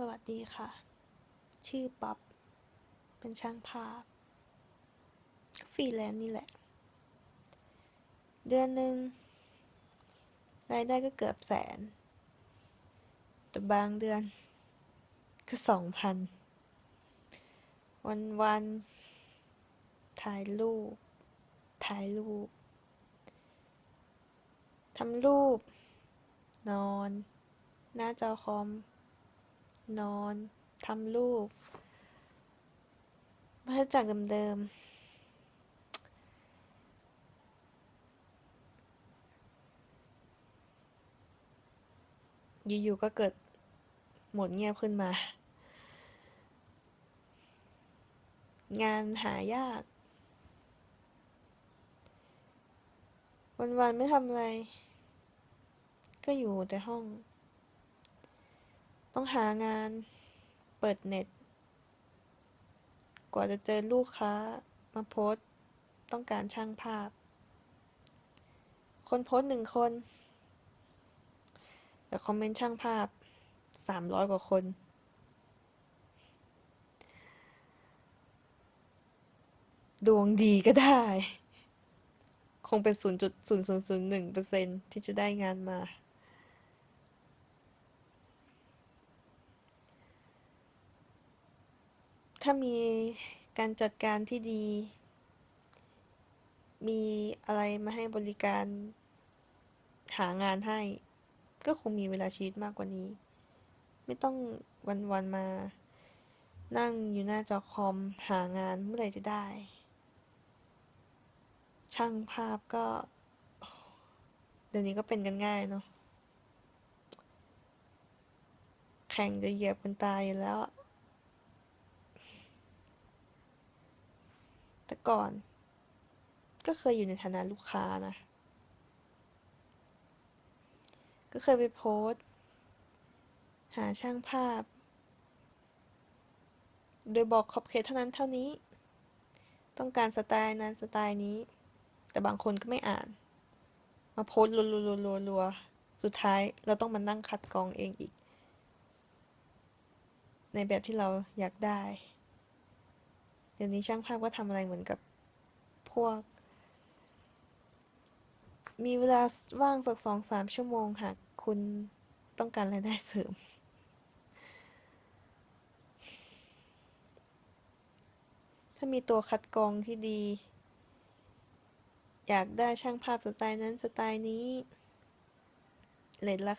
สวัสดีค่ะ ชื่อป๊อปเป็นช่างภาพฟรีแลนซ์นี่แหละ เดือนหนึ่งรายได้ก็เกือบแสน แต่บางเดือน ก็สองพัน วันวันถ่ายรูป ถ่ายรูป ทำรูป นอน หน้าจอคอม นอนทำรูปวัฏจักเดิมๆอยู่ๆก็เกิดหมดเงียบขึ้นมา งานหายาก วันๆไม่ทำอะไร ก็อยู่แต่ห้อง ต้องหางาน เปิดเน็ต กว่าจะเจอลูกค้ามาโพสต้องการช่างภาพ คนโพสต์หนึ่งคน แต่คอมเมนต์ช่างภาพสามร้อยกว่าคน ดวงดีก็ได้ คงเป็น 0.0001%ที่จะได้งานมา ถ้ามีการจัดการที่ดี มีอะไรมาให้บริการหางานให้ ก็คงมีเวลาชีวิตมากกว่านี้ ไม่ต้องวันๆมา นั่งอยู่หน้าจอคอมหางานเมื่อไหร่จะได้ ช่างภาพก็ เดี๋ยวนี้ก็เป็นกันง่ายเนาะแข่งจะเหยียบกันตายอยู่แล้วอะ แต่ก่อน ก็เคยอยู่ในฐานะลูกค้านะ ก็เคยไปโพสต์ หาช่างภาพ โดยบอกขอบเขตเท่านั้นเท่านี้ ต้องการสไตล์นั้นสไตล์นี้ แต่บางคนก็ไม่อ่าน มาโพสต์รัวๆๆๆสุดท้ายเราต้องมานั่งคัดกรองเองอีก ในแบบที่เราอยากได้ เดี๋ยวนี้ช่างภาพก็ทำอะไรเหมือนกับพวก มีเวลาว่างสักสองสามชั่วโมงหากคุณต้องการรายได้เสริม ถ้ามีตัวคัดกรองที่ดี อยากได้ช่างภาพสไตล์นั้นสไตล์นี้เรทราคา